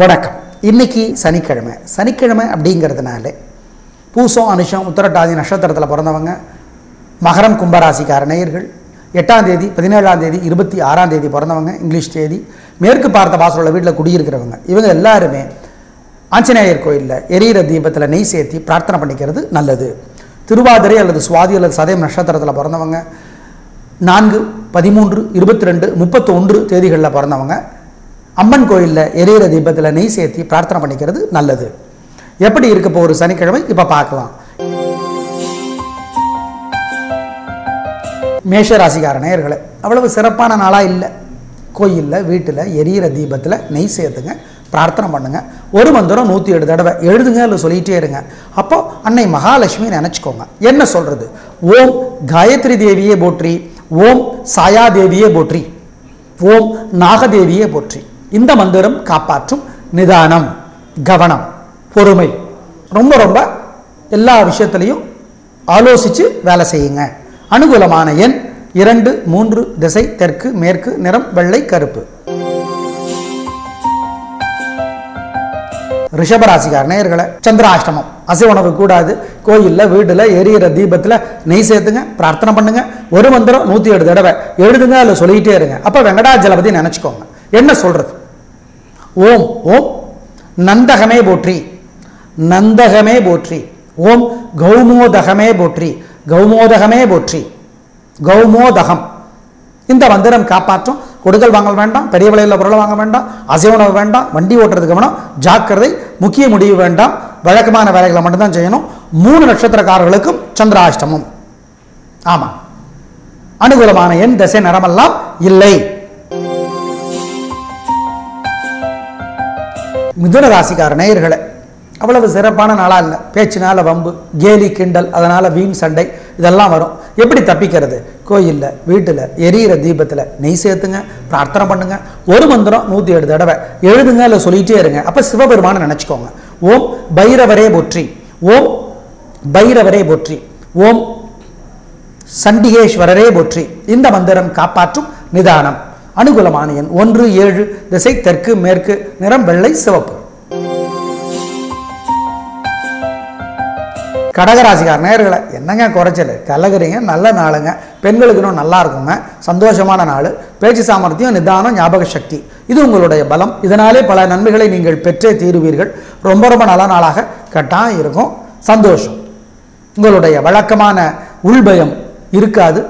வணக்கம். இன்னைக்கு சனிக்கிழமை. சனிக்கிழமை அப்படிங்கிறதுனால பூசம் அனுஷம் உத்தரட்டாதி நட்சத்திரத்தில் பிறந்தவங்க மகரம் கும்பராசிக்கார நேயர்கள் எட்டாம் தேதி பதினேழாம் தேதி இருபத்தி ஆறாம் தேதி பிறந்தவங்க இங்கிலீஷ் தேதி மேற்கு பார்த்த வாசலுள்ள வீட்டில் குடியிருக்கிறவங்க இவங்க எல்லாருமே ஆஞ்சநேயர் கோயிலில் எரியிற தீபத்தில் நெய் சேர்த்தி பிரார்த்தனை பண்ணிக்கிறது நல்லது. திருவாதிரை அல்லது சுவாதி அல்லது சதயம் நட்சத்திரத்தில் பிறந்தவங்க நான்கு பதிமூன்று இருபத்தி ரெண்டு முப்பத்தொன்று தேதிகளில் பிறந்தவங்க அம்மன் கோயிலில் எரியிற தீபத்தில் நெய் சேர்த்தி பிரார்த்தனை பண்ணிக்கிறது நல்லது. எப்படி இருக்க போகிற சனிக்கிழமை? இப்போ பார்க்கலாம். மேஷ ராசிக்கார நேயர்களை அவ்வளவு சிறப்பான நாளாக இல்லை. கோயிலில் வீட்டில் எரியிற தீபத்தில் நெய் சேர்த்துங்க பிரார்த்தனை பண்ணுங்கள் ஒரு மந்திரம் நூற்றி ஏழு தடவை எழுதுங்க இல்லை சொல்லிகிட்டே இருங்க. அப்போ அன்னை மகாலட்சுமி நினச்சிக்கோங்க. என்ன சொல்கிறது ஓம் காயத்ரி தேவியே போற்றி ஓம் சாயா தேவியே போற்றி ஓம் நாகதேவியே போற்றி. இந்த மந்திரம் காப்பாற்றும் நிதானம் கவனம் பொறுமை. ரொம்ப ரொம்ப எல்லா விஷயத்துலையும் ஆலோசித்து வேலை செய்யுங்க. அனுகூலமான எண் இரண்டு மூன்று திசை தெற்கு மேற்கு நிறம் வெள்ளை கருப்பு. ரிஷபராசிக்கார நேயர்களை சந்திராஷ்டமம். அசை உணவு கூடாது. கோயிலில் வீட்டில் எரியிற தீபத்தில் நெய் சேர்த்துங்க பிரார்த்தனை பண்ணுங்க. ஒரு மந்திரம் நூற்றி ஏழு தடவை. எழுதுங்க அதில் சொல்லிக்கிட்டே இருங்க. அப்போ வெங்கடாஜலபதி நினச்சிக்கோங்க. என்ன சொல்கிறது ஓம் ஓம். நந்தகமே போற்றி. நந்தகமே போற்றி. ஓம் கௌமோதகமே போற்றி. கௌமோதகமே போற்றி. கௌமோதகம். இந்த மந்திரம் காப்பாற்றும். கொடுக்கல் வாங்க வேண்டாம். பெரிய விலையில் பொருளை வாங்க வேண்டாம். அசைவனவு வேண்டாம். வண்டி ஓட்டுறது கவனம் ஜாக்கிரதை முக்கிய முடிவு வேண்டாம். வழக்கமான வேலைகளை மட்டும்தான் செய்யணும். மூணு நட்சத்திரக்காரர்களுக்கும் சந்திராஷ்டமம். ஆமாம். அனுகூலமான எண் திசை நிறமெல்லாம் இல்லை. மிதுன ராசிக்கார நேயர்களை அவ்வளவு சிறப்பான நாளாக இல்லை. பேச்சினால வம்பு கேலி கிண்டல் அதனால் வீண் சண்டை இதெல்லாம் வரும். எப்படி தப்பிக்கிறது? கோயிலில் வீட்டில் எரியிற தீபத்தில் நெய் சேர்த்துங்க பிரார்த்தனை பண்ணுங்க. ஒரு மந்திரம் நூற்றி ஏழு தடவை. எழுதுங்க இல்லை சொல்லிகிட்டே இருங்க. அப்போ சிவபெருமானை நினச்சிக்கோங்க. ஓம் பைரவரே போற்றி. ஓம் பைரவரே போற்றி. ஓம் சண்டிகேஸ்வரரே போற்றி. இந்த மந்திரம் காப்பாற்றும் நிதானம். அனுகூலமான எண் ஒன்று ஏழு திசை தெற்கு மேற்கு நிறம் வெள்ளை சிவப்பு. கடகராசிக்கார நேர்களை என்னங்க குறைச்சல்? கலகுறீங்க நல்ல நாளுங்க. பெண்களுக்கு இன்னும் நல்லா இருக்குங்க. சந்தோஷமான நாள். பேச்சு சாமர்த்தியம் நிதானம் ஞாபக சக்தி. இது உங்களுடைய பலம். இதனாலே பல நன்மைகளை நீங்கள் பெற்றே தீருவீர்கள். ரொம்ப ரொம்ப நல்ல நாளாக கட்டாயம் இருக்கும். சந்தோஷம். உங்களுடைய வழக்கமான உள்பயம் இருக்காது.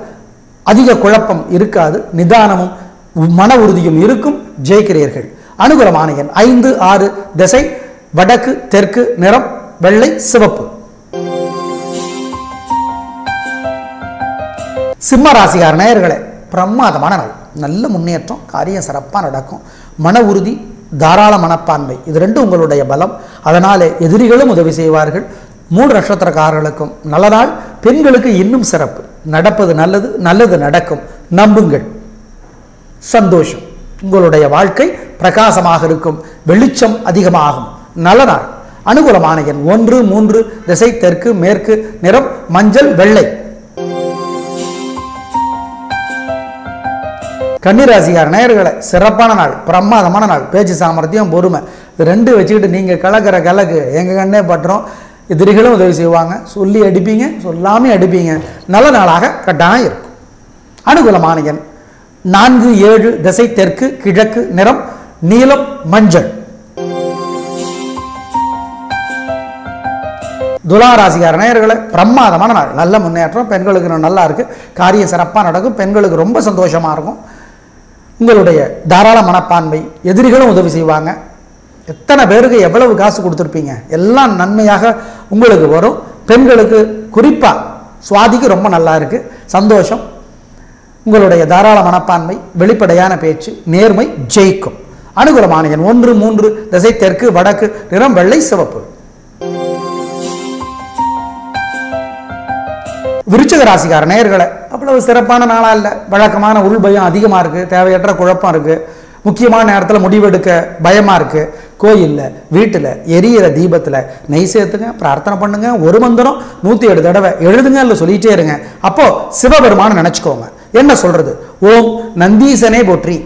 அதிக குழப்பம் இருக்காது. நிதானமும் மன உறுதியும் இருக்கும் ஜெயிக்கிறீர்கள். அனுகூலமான எண் ஐந்து ஆறு திசை வடக்கு தெற்கு நிறம் வெள்ளை சிவப்பு. சிம்ம ராசிகார நேயர்களே பிரமாதமான நாள். நல்ல முன்னேற்றம் காரியம் சிறப்பாக நடக்கும். மன உறுதி தாராள மனப்பான்மை இது ரெண்டும் உங்களுடைய பலம். அதனாலே எதிரிகளும் உதவி செய்வார்கள். மூன்று நட்சத்திரக்காரர்களுக்கும் நல்ல நாள். பெண்களுக்கு இன்னும் சிறப்பு. நடப்பது நல்லது நல்லது நடக்கும். நம்புங்கள். சந்தோஷம். உங்களுடைய வாழ்க்கை பிரகாசமாக இருக்கும். வெளிச்சம் அதிகமாகும். நல்ல நாள் அனுகூலமான எண் ஒன்று மூன்று திசை தெற்கு மேற்கு நிறம் மஞ்சள் வெள்ளை. கன்னிராசிக்கார நேயர்களை சிறப்பான நாள் பிரமாதமான நாள் பேச்சு சாமர்த்தியம் பொறுமை. இது ரெண்டு வச்சுக்கிட்டு நீங்கள் கலக்கிற கலக்கு எங்கள் கண்ணே பட்டுறோம் எதிரிகளும் உதவி செய்வாங்க. சொல்லி அடிப்பீங்க சொல்லாமே அடிப்பீங்க. நல்ல நாளாக கட்டாயம் இருக்கும். அனுகூலமான எண் நான்கு ஏழு திசை தெற்கு கிழக்கு நிறம் நீலம் மஞ்சள். துலா ராசிக்கார நேயர்களை பிரமாதமான நாள். நல்ல முன்னேற்றம் பெண்களுக்கு நல்லா இருக்கு. காரியம் சிறப்பாக நடக்கும் பெண்களுக்கு ரொம்ப சந்தோஷமாக இருக்கும். உங்களுடைய தாராள மனப்பான்மை எதிரிகளும் உதவி செய்வாங்க. எத்தனை பேருக்கு எவ்வளவு காசு கொடுத்துருப்பீங்க? எல்லாம் நன்மையாக உங்களுக்கு வரும். பெண்களுக்கு குறிப்பாக சுவாதிக்கு ரொம்ப நல்லா இருக்குது சந்தோஷம். உங்களுடைய தாராள மனப்பான்மை வெளிப்படையான பேச்சு நேர்மை ஜெயிக்கும். அனுகூலமான எண் ஒன்று மூன்று திசை தெற்கு வடக்கு நிறம் வெள்ளை சிவப்பு. விருச்சக ராசிக்கார நேயர்களை அவ்வளவு சிறப்பான நாளாக இல்லை. வழக்கமான உள்பயம் அதிகமாக இருக்குது தேவையற்ற குழப்பம் இருக்குது முக்கியமான நேரத்தில் முடிவெடுக்க பயமாக இருக்குது கோயிலில் வீட்டில் எரியிற தீபத்தில் நெய் சேர்த்துங்க பிரார்த்தனை பண்ணுங்க. ஒரு மந்திரம் நூற்றி ஏழு தடவை எழுதுங்க இல்லை சொல்லிகிட்டே இருங்க. அப்போது சிவபெருமானை நினச்சிக்கோங்க. என்ன சொல்றது? ஓம் நந்தீசனே போற்றி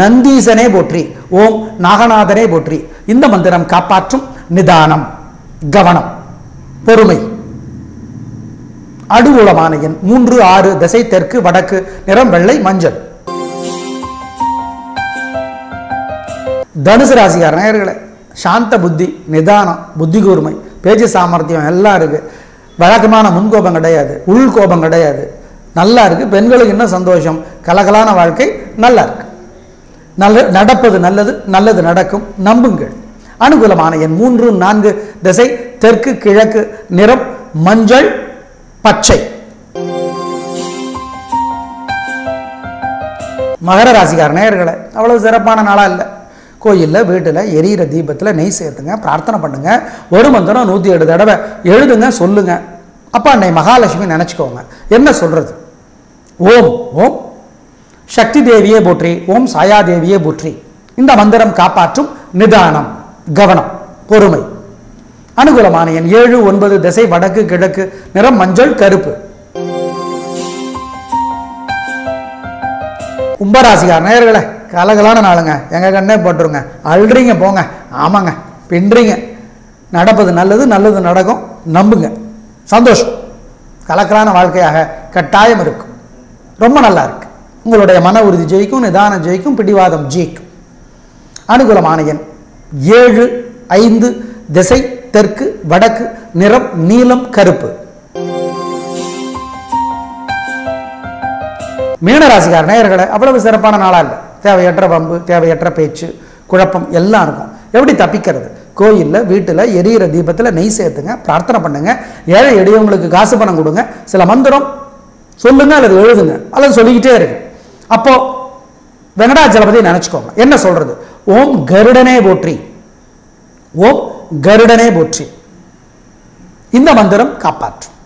நந்தீசனே போற்றி ஓம் நாகநாதனே போற்றி. இந்த மந்திரம் காப்பாற்றும் நிதானம் கவனம் பொறுமை. அடுவுளமான எண் மூன்று ஆறு திசை தெற்கு வடக்கு நிறம் வெள்ளை மஞ்சள். தனுசு ராசிக்கார நேர்களை சாந்த புத்தி நிதானம் புத்தி கூர்மை பேச்சு சாமர்த்தியம் எல்லாம் இருக்கு. வழக்கமான முன்கோபம் கிடையாது உள் கோபம் கிடையாது. நல்லா இருக்குது பெண்களுக்கு இன்னும் சந்தோஷம்? கலகலான வாழ்க்கை நல்லா இருக்கு. நல்ல நடப்பது நல்லது நல்லது நடக்கும். நம்புங்கள். அனுகூலமான என் மூன்று நான்கு திசை தெற்கு கிழக்கு நிறம் மஞ்சள் பச்சை. மகர ராசிக்கார நேயர்களை அவ்வளவு சிறப்பான நாளாக இல்லை. கோயிலில் வீட்டில் எரியிற தீபத்தில் நெய் சேர்த்துங்க பிரார்த்தனை பண்ணுங்க. ஒரு மந்திரம் நூற்றி ஏழு தடவை எழுதுங்க சொல்லுங்க. அப்பா அன்னை மகாலட்சுமி நினச்சிக்கோங்க. என்ன சொல்கிறது ஓம் ஓம். சக்தி தேவியே போற்றி ஓம் சாயா தேவியே போற்றி. இந்த மந்திரம் காப்பாற்றும் நிதானம் கவனம் பொறுமை. அனுகூலமான எண் ஏழு ஒன்பது திசை வடக்கு கிழக்கு நிறம் மஞ்சள் கருப்பு. கும்பராசிக்கார நேயர்களே கலகலான நாளுங்க. எங்க கண்ணே போட்டுருங்க. அழுறீங்க போங்க. ஆமாங்க பின்றீங்க. நடப்பது நல்லது நல்லது நடக்கும். நம்புங்க. சந்தோஷம். கலக்கலான வாழ்க்கையாக கட்டாயம் இருக்கும். ரொம்ப நல்லா இருக்கு. உங்களுடைய மன உறுதி ஜெயிக்கும் நிதானம் ஜெயிக்கும் பிடிவாதம் ஜெயிக்கும். அனுகூலமான எண் ஏழு ஐந்து திசை தெற்கு வடக்கு நிறம் நீலம் கருப்பு. மீனராசிக்கார நேயர்களை அவ்வளவு சிறப்பான நாளா இல்லை. தேவையற்ற பம்பு தேவையற்ற பேச்சு குழப்பம் எல்லாம் இருக்கும். எப்படி தப்பிக்கிறது? கோயிலில் வீட்டில் எரியிற தீபத்தில் நெய் சேர்த்துங்க பிரார்த்தனை பண்ணுங்க. ஏழை எளியவங்களுக்கு காசு பணம் கொடுங்க. சில மந்திரம் சொல்லுங்க அல்லது எழுதுங்க அல்லது சொல்லிக்கிட்டே இருக்கு அப்போ வெங்கடாச்சலபதி நினைச்சுக்கோங்க. என்ன சொல்றது? ஓம் கருடனே போற்றி. ஓம் கருடனே போற்றி. இந்த மந்திரம் காப்பாற்றும்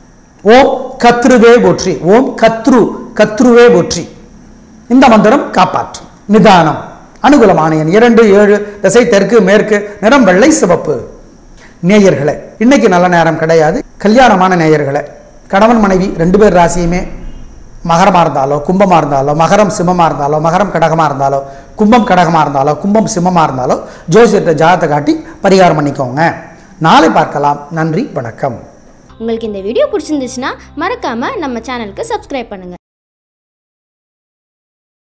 ஓம் கத்ருவே போற்றி. ஓம் கத்ரு கத்ருவே போற்றி. இந்த மந்திரம் காப்பாற்றும் நிதானம். அனுகூலமான எண் இரண்டு ஏழு திசை தெற்கு மேற்கு நிறம் வெள்ளை சிவப்பு. நேயர்களை இன்னைக்கு நல்ல நேரம் கிடையாது. கல்யாணமான நேயர்களை கணவன் மனைவி ரெண்டு பேர் ராசியுமே மகரமாக இருந்தாலோ கும்பமாக இருந்தாலோ மகரம் சிம்மமாக இருந்தாலோ மகரம் கடகமாக இருந்தாலோ கும்பம் கடகமாக இருந்தாலோ கும்பம் சிம்மமாக இருந்தாலோ ஜோசியத்தை ஜாதத்தை காட்டி பரிகாரம் பண்ணிக்கோங்க. நாளை பார்க்கலாம். நன்றி வணக்கம். உங்களுக்கு இந்த வீடியோ பிடிச்சிருந்துச்சுன்னா மறக்காமல் நம்ம சேனலுக்கு சப்ஸ்கிரைப் பண்ணுங்கள்